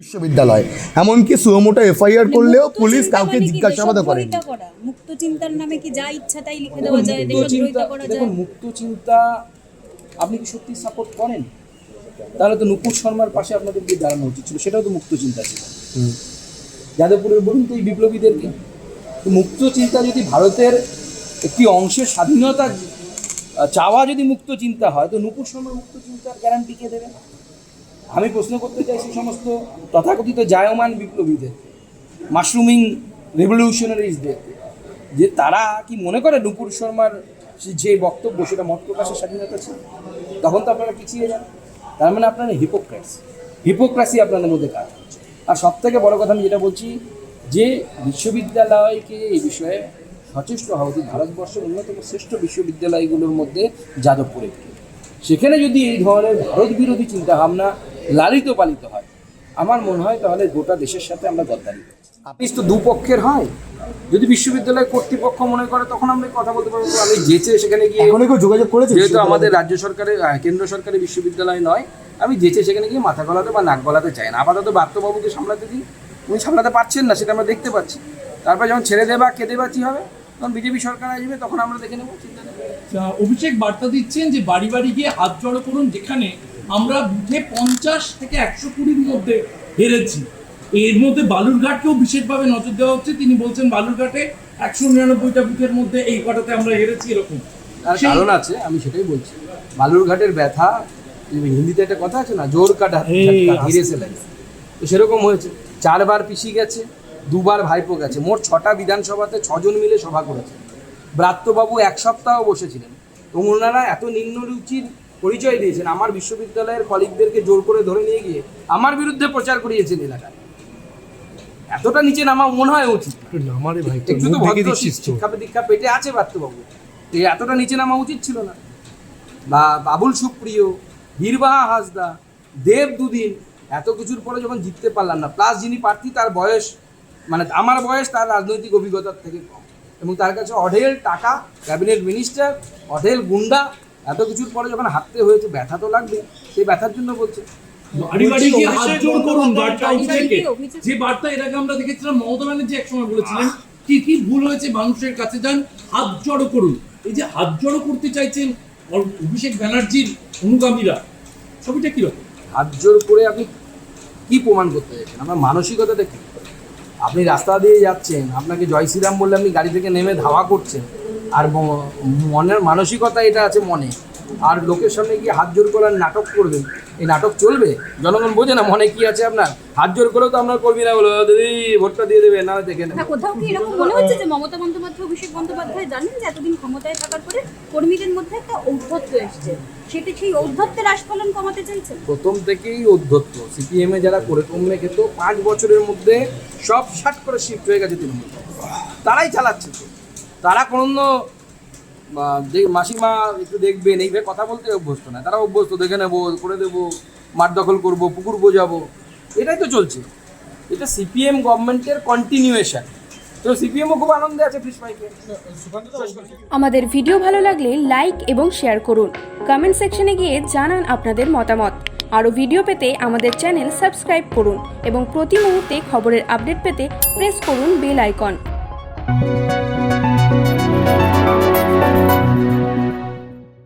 বিশ্ববিদ্যালয়। এমনকি suo motu FIR করলেও পুলিশ কাউকে মানে দেশদ্রোহিতা করা। মুক্ত চিন্তার নামে কি যা ইচ্ছা তাই লিখে দেওয়া যায়? দেশদ্রোহিতা করা যায়? মুক্ত চিন্তা আপনি কি সত্যি সাপোর্ট করেন? তাহলে তো নুপুর শর্মার পাশে আপনাদের গিয়ে দাঁড়ানো উচিত ছিল। সেটাও তো মুক্ত চিন্তা ছিল। যাদবপুরের বলুন তো এই বিপ্লবীদেরকে। তো মুক্ত চিন্তা যদি ভারতের একটি অংশের স্বাধীনতা চাওয়া যদি মুক্ত চিন্তা হয় তো নুপুর শর্মার মুক্ত চিন্তার গ্যারান্টি কে দেবে? আমি প্রশ্ন করতে চাই সেই সমস্ত তথাকথিত জায়মান বিপ্লবীদের, মাশরুমিং রেভলিউশনারিজদের যে তারা কি মনে করে নুপুর শর্মার যে বক্তব্য সেটা মত প্রকাশের স্বাধীনতা ছিল? তখন তো আপনারা পিছিয়ে যান। তার মানে আপনারা হিপোক্রেসি হিপোক্রাসি আপনাদের মধ্যে কাজ আর সব থেকে বড় কথা আমি যেটা বলছি, যে বিশ্ববিদ্যালয়কে এই বিষয়ে সচেষ্ট হওয়া উচিত। ভারতবর্ষের অন্যতম শ্রেষ্ঠ বিশ্ববিদ্যালয়গুলোর মধ্যে যাদবপুরে সেখানে যদি এই ধরনের ভারত বিরোধী চিন্তাভাবনা লালিত পালিত হয়। আমার মনে হয় তাহলে গোটা দেশের সাথে আমরা গদ্দারি আপনি তো দুপক্ষের হয়। যদি বিশ্ববিদ্যালয় কর্তৃপক্ষ মনে করে তখন আমরা কথা বলতে পারব আমি যেচে সেখানে গিয়ে যোগাযোগ করেছে যেহেতু আমাদের রাজ্য সরকারের কেন্দ্র সরকারের বিশ্ববিদ্যালয় নয় আমি যেচে সেখানে গিয়ে মাথা গলাতে বা নাক গলাতে চাই না। আপাতত বাত্যবাবুকে সামলাতে দিই। উনি সামলাতে পারছেন না সেটা আমরা দেখতে পাচ্ছি। তারপর যখন ছেড়ে দেবা কেঁদে বাঁচি হবে তখন বিজেপি সরকার আসবে তখন আমরা দেখে নেব চিন্তা নেই। আচ্ছা, অভিষেক বার্তা দিচ্ছেন যে বাড়ি বাড়ি গিয়ে হাত জড়ো করুন যেখানে আমরা বুথে পঞ্চাশ থেকে একশো কুড়ির মধ্যে হেরেছি। এর মধ্যে বালুরঘাটকেও বিশেষভাবে নজর দেওয়া হচ্ছে। তিনি বলছেন বালুরঘাটে একশো নিরানব্বইটা বুথের মধ্যে এই কটাতে আমরা হেরেছি এরকম। তার কারণ আছে আমি সেটাই বলছি। বালুরঘাটের ব্যথা হিন্দিতে একটা কথা আছে না জোর কাটা এই, ধীরে সে তো সেরকম হয়েছে। চারবার পিসি গেছে দুবার ভাইপো গেছে। মোট ছটা বিধানসভাতে ছজন মিলে সভা করেছে। ব্রাত্যবাবু এক সপ্তাহ বসেছিলেন। তো ওনারা এত নিম্ন রুচির পরিচয় দিয়েছেন। আমার বিশ্ববিদ্যালয়ের কলিগদেরকে জোর করে ধরে নিয়ে গিয়ে আমার বিরুদ্ধে প্রচার করিয়েছেন এলাকায়। এতটা নিচে নামা মনে হয় উচিত। একটু তো ভদ্র শিক্ষা দীক্ষা পেটে আছে এই এতটা নিচে নামা উচিত ছিল না। বা বাবুল সুপ্রিয় বীরবাহা হাসদা দেব দুদিন এত কিছুর পরে যখন জিততে পারলাম না প্লাস যিনি প্রার্থী তার বয়স মানে আমার বয়স তার রাজনৈতিক অভিজ্ঞতার থেকে কম। এবং তার কাছে অঢেল টাকা ক্যাবিনেট মিনিস্টার অঢেল গুন্ডা এত কিছুর পরে যখন হাঁটতে হয়েছে ব্যথা তো লাগবে সেই ব্যথার জন্য বলছে। জোড় যে বার্তা এর আগে আমরা দেখেছিলাম মমতা ব্যানার্জি একসময় বলেছিলেন কি কি ভুল হয়েছে মানুষের কাছে যান হাত জড়ো করুন। এই যে হাত জড়ো করতে চাইছেন অভিষেক ব্যানার্জির অনুগামীরা ছবিটা কীরকম হাত জোর করে আপনি কি প্রমাণ করতে চাইছেন? আপনার মানসিকতাটা কি আপনি রাস্তা দিয়ে যাচ্ছেন আপনাকে জয় শ্রীরাম বললে আপনি গাড়ি থেকে নেমে ধাওয়া করছেন। আর মনের মানসিকতা এটা আছে মনে। আর লোকের সামনে গিয়ে হাত জোর করার নাটক করবেন এই নাটক চলবে? জনগণ বোঝে না মনে কি আছে আপনার? হাত জোর করেও তো আপনার কর্মীরা বলো দিদি ভোটটা দিয়ে দেবে না দেখে নেবে। হ্যাঁ কোথাও কি এরকম মনে হচ্ছে যে মমতা বন্দ্যোপাধ্যায় অভিষেক বন্দ্যোপাধ্যায় জানেন যে এতদিন ক্ষমতায় থাকার পরে কর্মীদের মধ্যে একটা ঔদ্ধত্য এসছে? সেটা সেই ঔদ্ধত্যের আস্ফলন কমাতে চাইছেন? প্রথম থেকেই অধ্যত্ত সিপিএমে যারা করে কমে খেত পাঁচ বছরের মধ্যে সব ষাট করে শিফট হয়ে গেছে তৃণমূল। তারাই চালাচ্ছে। তো তারা কোনো মাসিমা একটু দেখবেন এইভাবে কথা বলতে অভ্যস্ত না। তারা অভ্যস্ত, দেখে নেব, করে দেবো, মাঠ দখল করব, পুকুর বোঝাবো। এটাই তো চলছে। এটা সিপিএম গভর্নমেন্টের কন্টিনিউয়েশন তো সিপিএমও খুব আনন্দে আছে আমাদের ভিডিও ভালো লাগলে লাইক এবং শেয়ার করুন। কমেন্ট সেকশনে গিয়ে জানান আপনাদের মতামত। আরও ভিডিও পেতে আমাদের চ্যানেল সাবস্ক্রাইব করুন এবং প্রতি মুহূর্তে খবরের আপডেট পেতে প্রেস করুন বেল আইকন